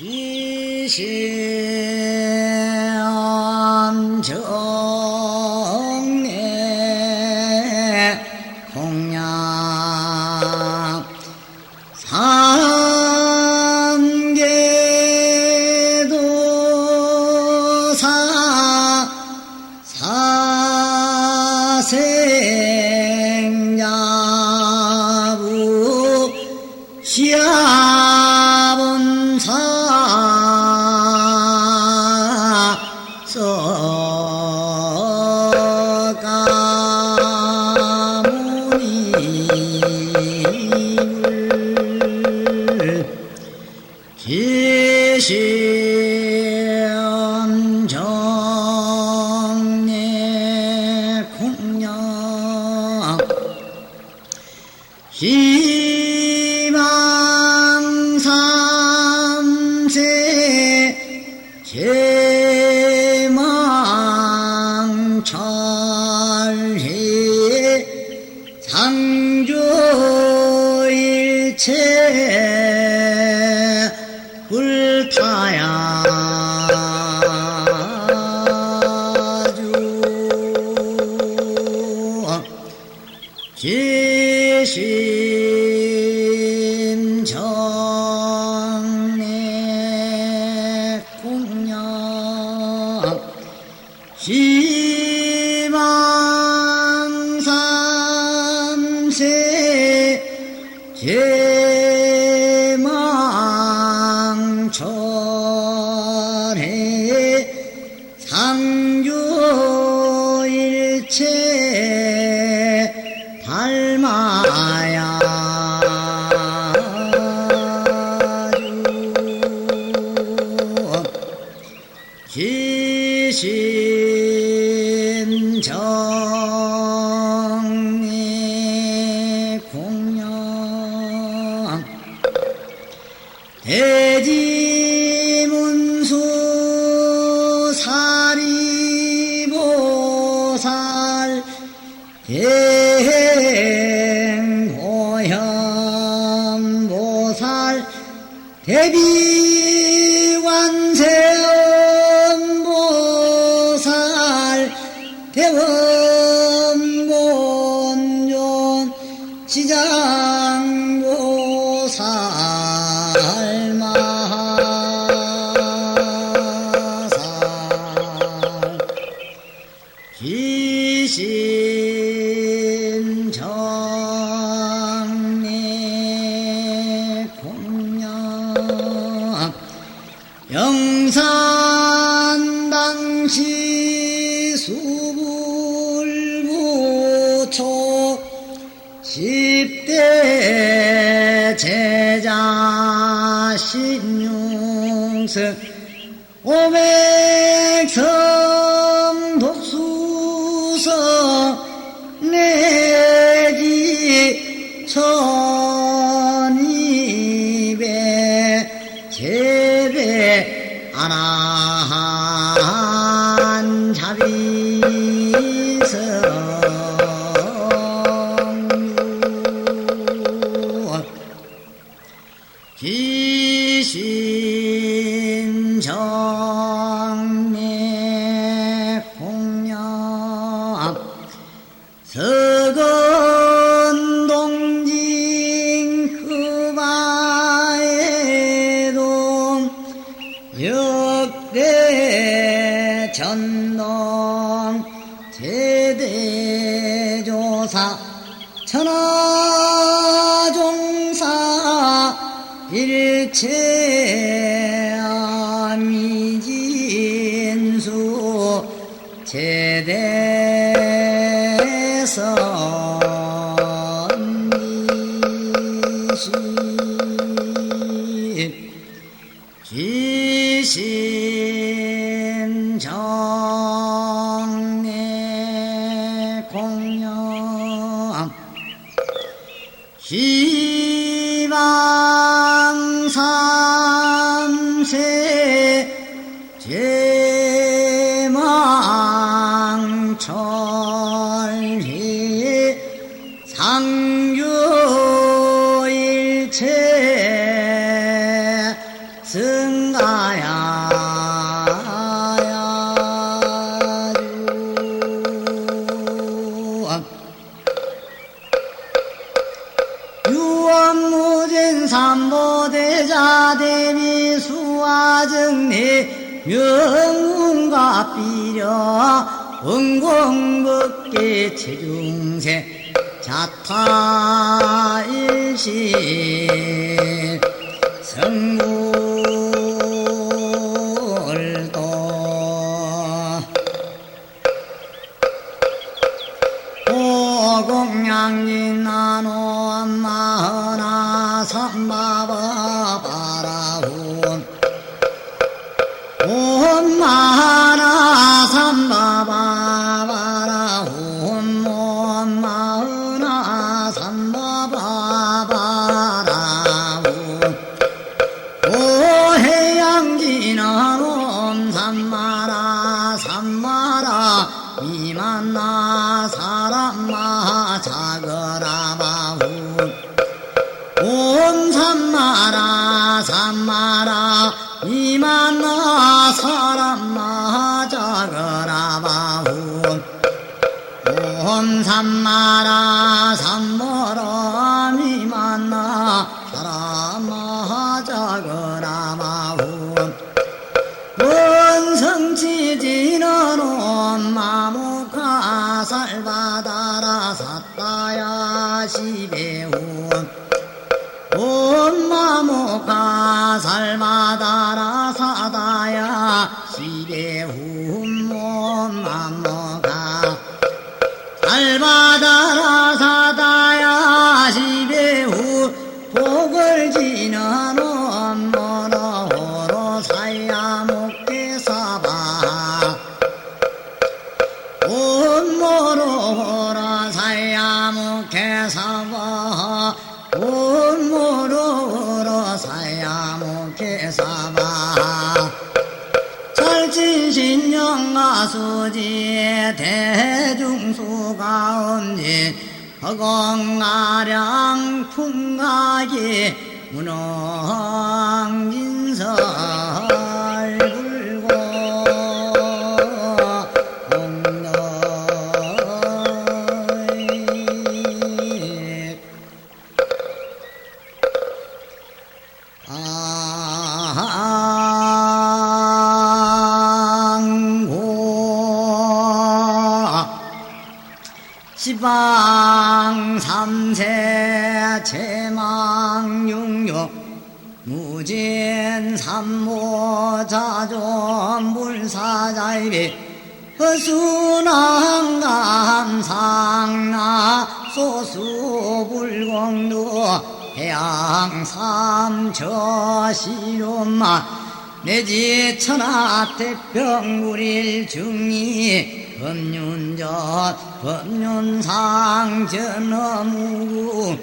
기시암 지심정례 공양 희 대지문수 사리보살 대행보현보살 대비 지장 십대 제자 신용승 오백성 독수성 내기 천 기심정례 공양 서건동진 그바에동 역대 전동 제대조사 천하 일체 아미진수 제대선이시. 기심 명운과 비려 은공법계 체중세 자타일시 성불 이만나 사람마 자거라마훈 온 삼마라 삼마라 이만나 사람마 자거라마훈 온 삼마라 삼모라 온마무카 살바다라 사따야 시배훈 온마무카 살바다라 사다야 시배훈 온마무카 살바 사바 온모로호로 사야 목계사바 철진신영가수지 대중수 가운데 허공아량 풍가기 문왕진설 삼세 제망 육육 무진 삼모 자존 불사자이비 허순왕감 상나 소수불공도 해양 삼처 시료마 내지 천하 태평구릴 중이 법륜전 법륜상 전어무구